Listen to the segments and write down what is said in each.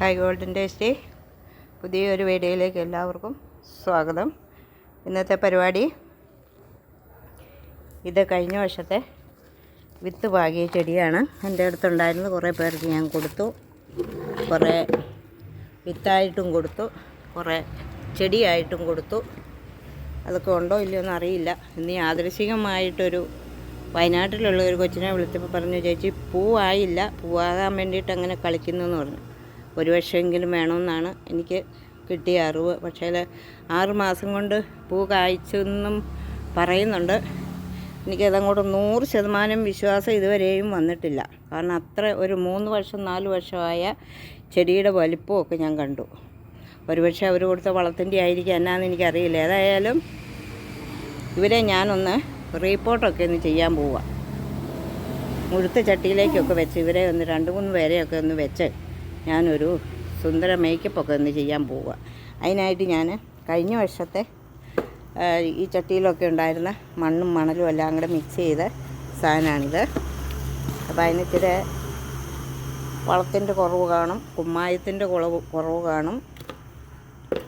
Hi golden tasty പുതിയൊരു വീഡിയോയിലേക്ക് എല്ലാവർക്കും സ്വാഗതം. ഇന്നത്തെ പരിപാടി ഇത് കഴിഞ്ഞ വർഷത്തെ വിത്ത് പാകിയ ചെടിയാണ്. എന്റെ അടുത്തുണ്ടായിരുന്നത് കുറേ പേർക്ക് ഞാൻ കൊടുത്തു. കുറേ വിത്തായിട്ടും കൊടുത്തു. കുറേ ചെടിയായിട്ടും കൊടുത്തു. അതൊക്കെ ഉണ്ടോ ഇല്ലയോ എന്ന് അറിയില്ല. ഇനി യാദൃശികമായിട്ടൊരു വയനാട്ടിലുള്ള ഒരു കൊച്ചിനെ വിളിച്ചപ്പോൾ പറഞ്ഞു ചേച്ചി പൂവായില്ല. പൂവാകാൻ വേണ്ടിയിട്ട് അങ്ങനെ കളിക്കുന്നു? എന്ന് പറഞ്ഞു. ഒരു വർഷമെങ്കിലും വേണമെന്നാണ് എനിക്ക് കിട്ടിയ അറിവ്. പക്ഷേ ആറ് മാസം കൊണ്ട് പൂ കായ്ച്ചെന്നും പറയുന്നുണ്ട്. എനിക്കതങ്ങോട്ട് നൂറ് ശതമാനം വിശ്വാസം ഇതുവരെയും വന്നിട്ടില്ല. കാരണം അത്ര ഒരു മൂന്ന് വർഷം നാല് വർഷമായ ചെടിയുടെ വലിപ്പമൊക്കെ ഞാൻ കണ്ടു. ഒരുപക്ഷെ അവർ കൊടുത്ത വളത്തിന്റെ ആയിരിക്കും എന്നാന്ന് എനിക്കറിയില്ല. ഏതായാലും ഇവരെ ഞാനൊന്ന് റീപ്പോർട്ടൊക്കെ ഒന്ന് ചെയ്യാൻ പോവാം. മുഴുത്ത ചട്ടിയിലേക്കൊക്കെ വെച്ച് ഇവരെ ഒന്ന് രണ്ട് മൂന്ന് പേരെയൊക്കെ ഒന്ന് വെച്ച് ഞാനൊരു സുന്ദര മേക്കപ്പൊക്കെ ഒന്ന് ചെയ്യാൻ പോവുക. അതിനായിട്ട് ഞാൻ കഴിഞ്ഞ വർഷത്തെ ഈ ചട്ടിയിലൊക്കെ ഉണ്ടായിരുന്ന മണ്ണും മണലും എല്ലാം കൂടെ മിക്സ് ചെയ്ത സാധനമാണിത്. അപ്പോൾ അതിന് ഇച്ചിരി വളത്തിന്റെ കുറവ് കാണും കുമ്മായത്തിന്റെ കുളവ് കുറവ് കാണും.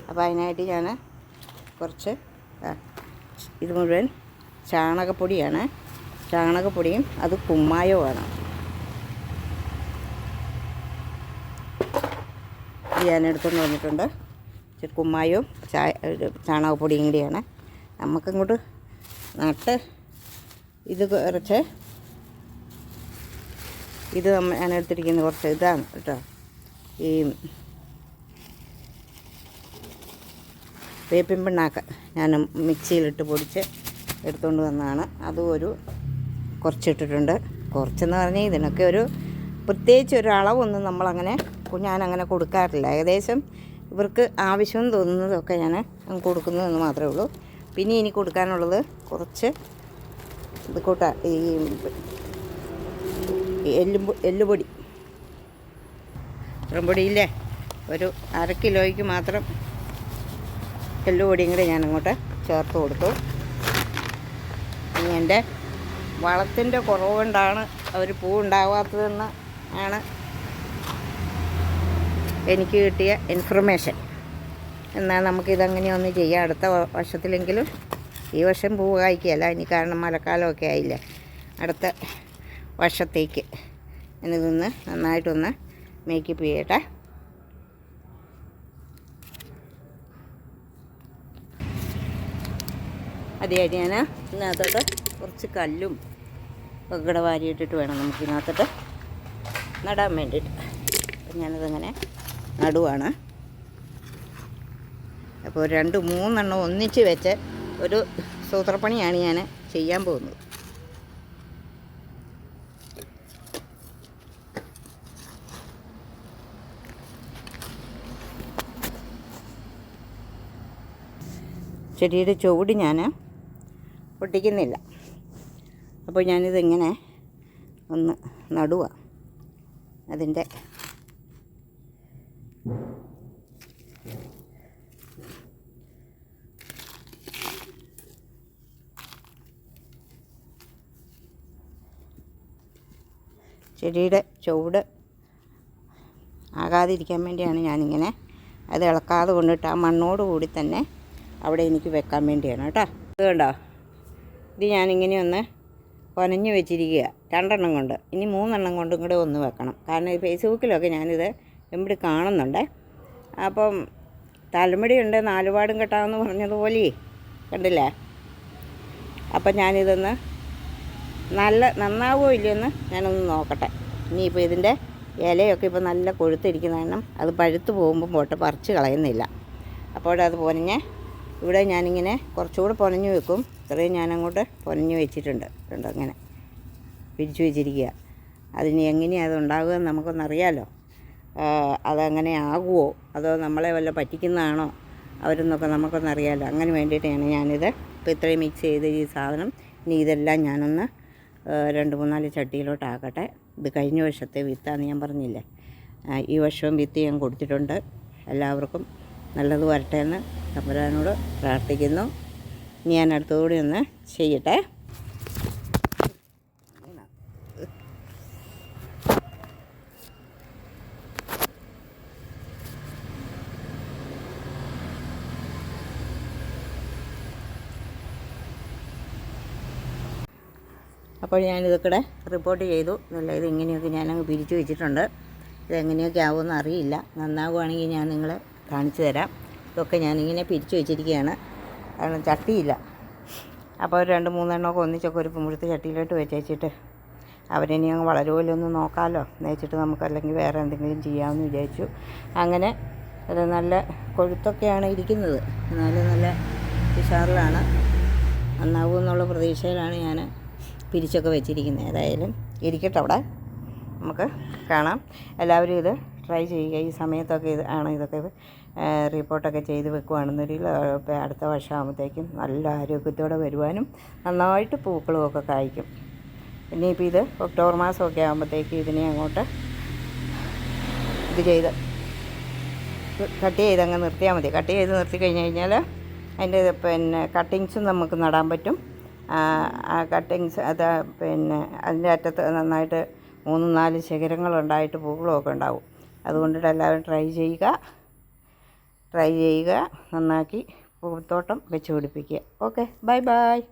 അപ്പോൾ അതിനായിട്ട് ഞാൻ കുറച്ച് ഇത് മുഴുവൻ ചാണകപ്പൊടിയാണ്. ചാണകപ്പൊടിയും അത് കുമ്മായവുമാണ്. ഇത് ഞാൻ എടുത്തുകൊണ്ട് ഇച്ചിരി കുമ്മായവും ചായ ചാണകപ്പൊടിയും കൂടിയാണ്. നമുക്കിങ്ങോട്ട് നട്ട് ഇത് കുറച്ച് ഇത് ഞാൻ എടുത്തിരിക്കുന്ന കുറച്ച് ഇതാണ് കേട്ടോ. ഈ വേപ്പിൻ പിണ്ണാക്ക് ഞാൻ മിക്സിയിലിട്ട് പൊടിച്ച് എടുത്തുകൊണ്ട് വന്നതാണ്. അതും ഒരു കുറച്ചിട്ടിട്ടുണ്ട്. കുറച്ചെന്ന് പറഞ്ഞാൽ ഇതിനൊക്കെ ഒരു പ്രത്യേകിച്ച് ഒരു അളവൊന്നും നമ്മളങ്ങനെ അങ്ങനെ കൊടുക്കാറില്ല. ഏകദേശം ഇവർക്ക് ആവശ്യം തോന്നുന്നതൊക്കെ ഞാൻ കൊടുക്കുന്നതെന്ന് മാത്രമേ ഉള്ളൂ. പിന്നെ ഇനി കൊടുക്കാനുള്ളത് കുറച്ച് ഇത് കൂട്ട ഈ എല്ലുമ്പ് എല്ലുപൊടി പൊടിയില്ലേ? ഒരു അര കിലോയ്ക്ക് മാത്രം എല്ലുപൊടിയും കൂടെ ഞാൻ അങ്ങോട്ട് ചേർത്ത് കൊടുത്തു. ഇനി എന്റെ വളത്തിന്റെ കുറവുകൊണ്ടാണ് അവർ പൂ ഉണ്ടാവാത്തതെന്ന് ആണ് എനിക്ക് കിട്ടിയ ഇൻഫർമേഷൻ എന്നാൽ നമുക്കിതങ്ങനെ ഒന്ന് ചെയ്യാം. അടുത്ത വർഷത്തിലെങ്കിലും ഈ വർഷം പൂ കായ്ക്കുകയല്ല ഇനി കാരണം മഴക്കാലമൊക്കെ ആയില്ല. അടുത്ത വർഷത്തേക്ക് ഇതൊന്ന് നന്നായിട്ടൊന്ന് മേക്കപ്പ് ചെയ്യട്ടെ. അതിയായിട്ട് ഞാൻ ഇതിനകത്തോട്ട് കുറച്ച് കല്ലും ഒക്കെ വാരിയിട്ടിട്ട് വേണം നമുക്ക് ഇതിനകത്തോട്ട് നടാൻ വേണ്ടിയിട്ട്. അപ്പം ഞാനതങ്ങനെ നടുവാണ്. അപ്പോൾ രണ്ട് മൂന്നെണ്ണം ഒന്നിച്ച് വെച്ച് ഒരു സൂത്രപ്പണിയാണ് ഞാൻ ചെയ്യാൻ പോകുന്നത്. ചെടിയുടെ ചുവട് ഞാൻ പൊട്ടിക്കുന്നില്ല. അപ്പോൾ ഞാനിതിങ്ങനെ ഒന്ന് നടുക അതിന്റെ ചെടിയുടെ ചുവട് ആകാതിരിക്കാൻ വേണ്ടിയാണ് ഞാനിങ്ങനെ അത് ഇളക്കാതെ കൊണ്ടിട്ട് ആ മണ്ണോട് കൂടി തന്നെ അവിടെ എനിക്ക് വെക്കാൻ വേണ്ടിയാണ് കേട്ടോ. ഇത് കണ്ടോ? ഇത് ഞാനിങ്ങനെ ഒന്ന് കൊനഞ്ഞു വെച്ചിരിക്കുക രണ്ടെണ്ണം കൊണ്ട്. ഇനി മൂന്നെണ്ണം കൊണ്ടും കൂടെ ഒന്ന് വെക്കണം. കാരണം ഈ ഫേസ്ബുക്കിലൊക്കെ ഞാനിത് എമ്പിടി കാണുന്നുണ്ട്. അപ്പം തലമുടിയുണ്ട് നാലുപാടും കെട്ടാമെന്ന് പറഞ്ഞതുപോലെ കണ്ടില്ലേ? അപ്പം ഞാനിതൊന്ന് നല്ല നന്നാവുമോ ഇല്ലയെന്ന് ഞാനൊന്ന് നോക്കട്ടെ. ഇനിയിപ്പോൾ ഇതിന്റെ ഇലയൊക്കെ ഇപ്പോൾ നല്ല കൊഴുത്തിരിക്കുന്ന കാരണം അത് പഴുത്ത് പോകുമ്പോൾ പോട്ട് പറിച്ച് കളയുന്നില്ല. അപ്പോഴത് പൊനഞ്ഞ് ഇവിടെ ഞാനിങ്ങനെ കുറച്ചുകൂടെ പൊനഞ്ഞു വെക്കും. ഇത്രയും ഞാനങ്ങോട്ട് പൊനഞ്ഞു വെച്ചിട്ടുണ്ട്. കണ്ടോ അങ്ങനെ പിരിച്ചു വെച്ചിരിക്കുക. അതിന് എങ്ങനെയാണ് അത് ഉണ്ടാകുക എന്ന് നമുക്കൊന്നറിയാലോ ആ, അതങ്ങനെ ആകുമോ അതോ നമ്മളെ വല്ല പറ്റിക്കുന്നതാണോ? അവരെന്നൊക്കെ നമുക്കൊന്നറിയാലോ അങ്ങനെ വേണ്ടിയിട്ടാണ് ഞാനിത് ഇപ്പോൾ ഇത്രയും മിക്സ് ചെയ്ത് ഈ സാധനം. ഇനി ഇതെല്ലാം ഞാനൊന്ന് രണ്ട് മൂന്നാൽ ചട്ടിയിലോട്ട് ആക്കട്ടെ ഇത് കഴിഞ്ഞ വർഷത്തെ വിത്താന്ന് ഞാൻ പറഞ്ഞില്ലേ? ഈ വർഷവും വിത്ത് ഞാൻ കൊടുത്തിട്ടുണ്ട്. എല്ലാവർക്കും നല്ലത് വരട്ടെ എന്ന് തമ്പുരാനോട് പ്രാർത്ഥിക്കുന്നു. ഞാൻ അടുത്തുകൂടി ഒന്ന് ചെയ്യട്ടെ. അപ്പോൾ ഞാനിതൊക്കെ റിപ്പോർട്ട് ചെയ്തു. നല്ല ഇത് ഇങ്ങനെയൊക്കെ ഞാനങ്ങ് പിരിച്ചു വെച്ചിട്ടുണ്ട്. ഇതെങ്ങനെയൊക്കെ ആവുമെന്ന് അറിയില്ല. നന്നാവുകയാണെങ്കിൽ ഞാൻ നിങ്ങളെ കാണിച്ചു തരാം. ഇതൊക്കെ ഞാനിങ്ങനെ പിരിച്ചു വെച്ചിരിക്കുകയാണ്. കാരണം ചട്ടിയില്ല. അപ്പോൾ രണ്ട് മൂന്നെണ്ണമൊക്കെ ഒന്നിച്ചൊക്കെ ഒരു മുഴുത്ത ചട്ടിയിലോട്ട് വെച്ചേച്ചിട്ട് അവരിനി അങ്ങ് വളരുമല്ലോ ഒന്ന് നോക്കാമല്ലോ എന്ന് വെച്ചിട്ട് നമുക്ക് അല്ലെങ്കിൽ വേറെ എന്തെങ്കിലും ചെയ്യാമെന്ന് വിചാരിച്ചു. അങ്ങനെ അത് നല്ല കൊഴുത്തൊക്കെയാണ് ഇരിക്കുന്നത്. എന്നാലും നല്ല ഉഷാറിലാണ്. നന്നാവും എന്നുള്ള പ്രതീക്ഷയിലാണ് ഞാൻ പിരിച്ചൊക്കെ വെച്ചിരിക്കുന്നത്. ഏതായാലും ഇരിക്കട്ടെ അവിടെ. നമുക്ക് കാണാം. എല്ലാവരും ഇത് ട്രൈ ചെയ്യുക. ഈ സമയത്തൊക്കെ ഇത് ആണ് ഇതൊക്കെ റിപ്പോർട്ടൊക്കെ ചെയ്ത് വെക്കുവാണെന്നൊരിൽ അടുത്ത വർഷമാകുമ്പോഴത്തേക്കും നല്ല ആരോഗ്യത്തോടെ വരുവാനും നന്നായിട്ട് പൂക്കളും ഒക്കെ കായ്ക്കും. ഇനിയിപ്പോൾ ഇത് ഒക്ടോബർ മാസമൊക്കെ ആകുമ്പോഴത്തേക്ക് ഇതിനെ അങ്ങോട്ട് ഇത് ചെയ്ത് കട്ട് ചെയ്ത് അങ്ങ് നിർത്തിയാൽ മതി. കട്ട് ചെയ്ത് നിർത്തി കഴിഞ്ഞ് കഴിഞ്ഞാൽ അതിന്റെ പിന്നെ കട്ടിങ്സും നമുക്ക് നടാൻ പറ്റും. ആ കട്ടിങ്സ് അത് പിന്നെ അതിന്റെ അറ്റത്ത് നന്നായിട്ട് മൂന്ന് നാല് ശിഖരങ്ങളുണ്ടായിട്ട് പൂക്കളുമൊക്കെ ഉണ്ടാവും. അതുകൊണ്ടിട്ട് എല്ലാവരും ട്രൈ ചെയ്യുക. ട്രൈ ചെയ്യുക. നന്നാക്കി പൂത്തോട്ടം വെച്ച് പിടിപ്പിക്കുക. Okay bye bye